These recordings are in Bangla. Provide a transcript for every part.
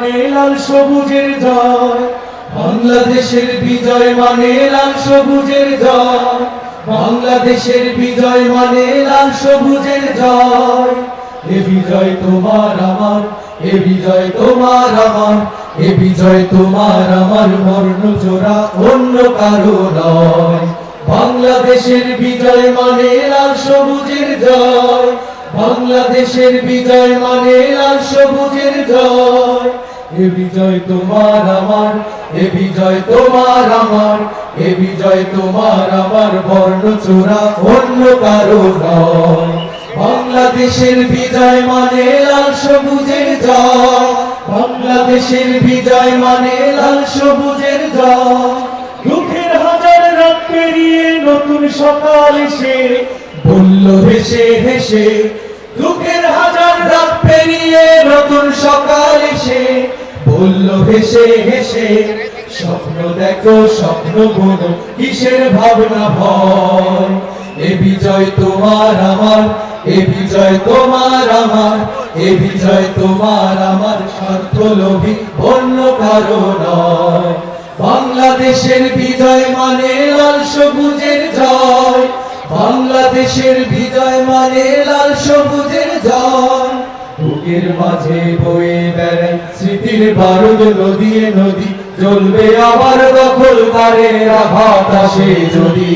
মানে লাল সবুজের জয়। বাংলাদেশের বিজয় মানে লাল সবুজের জয়। বাংলাদেশের বিজয় মানে লাল সবুজের জয়। এ বিজয় তোমার আমার, এ বিজয় তোমার আমার, এ বিজয় তোমার আমার মর্ণ জোড়া অন্য কারও নয়। বাংলাদেশের বিজয় মানে লাল সবুজের জয়। বাংলাদেশের বিজয় মানে লাল সবুজের জয়। এ বিজয় তোমার আমার এ বিজয় তোমার আমার এ বিজয় তোমার আমার বর্ণ চোরা অন্য কারও বাংলাদেশের বিজয় মানে লাল সবুজের জয়। বাংলাদেশের বিজয় মানে লাল সবুজের জয়। দুঃখের হাজার রাত পেরিয়ে নতুন সকাল এসে, বলল হেসে হেসে, দুঃখের হাজার রাত পেরিয়ে নতুন সকাল এসে বলল হেসে হেসে, স্বপ্ন দেখো, স্বপ্ন বোনো কিসের ভাবনা ভয়? এ বিজয় তোমার আমার, এ বিজয় তোমার আমার, এ বিজয় তোমার আমার স্বার্থ লোভী অন্য কারও নয়। বাংলাদেশের বিজয় মানে লাল সবুজের জয়। বাংলাদেশের বিজয় মানে লাল সবুজের জয়। বুকের মাঝে বয়ে বেড়ায় স্মৃতির বারুদ নদীয়ে নদী জ্বলবে আবার দখল তারে আঘাত আসে যদি।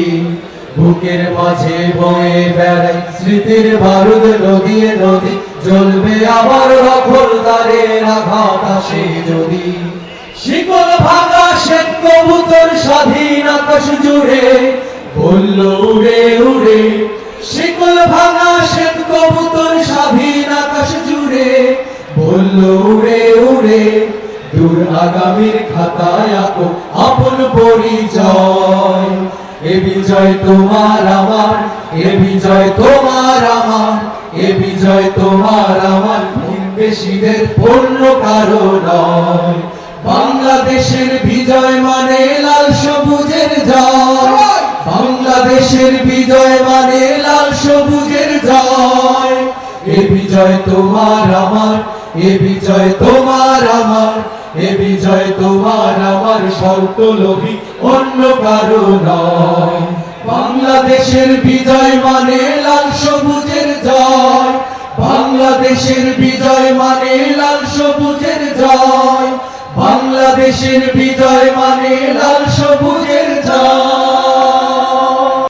বুকের মাঝে বয়ে বেড়ায় স্মৃতির বারুদ নদীয়ে নদী জ্বলবে আবার দখল তারে আঘাত আসে যদি। শিকল ভাঙা শ্বেত কবুতর স্বাধীন আকাশ জুড়ে, বলল, উড়ে উড়ে বলল উড়ে উড়ে দূর আগামীর খাতায় আঁকো আপন পরিচয়। এ বিজয় তোমার আমার, এ বিজয় তোমার আমার, এ বিজয় তোমার আমার বেশিদের পূর্ণ কারও নয়। বাংলাদেশের বিজয় মানে লাল সবুজের জয়। বাংলাদেশের বিজয় মানে লাল সবুজের জয়। এ বিজয় তোমার আমার এ বিজয় তোমার আমার, এ বিজয় তোমার আমার শর্ত লোভী অন্য কারও নয়। বাংলাদেশের বিজয় মানে লাল সবুজের জয়। বাংলাদেশের বিজয় মানে লাল সবুজের জয়। বাংলাদেশের বিজয় মানে লাল সবুজের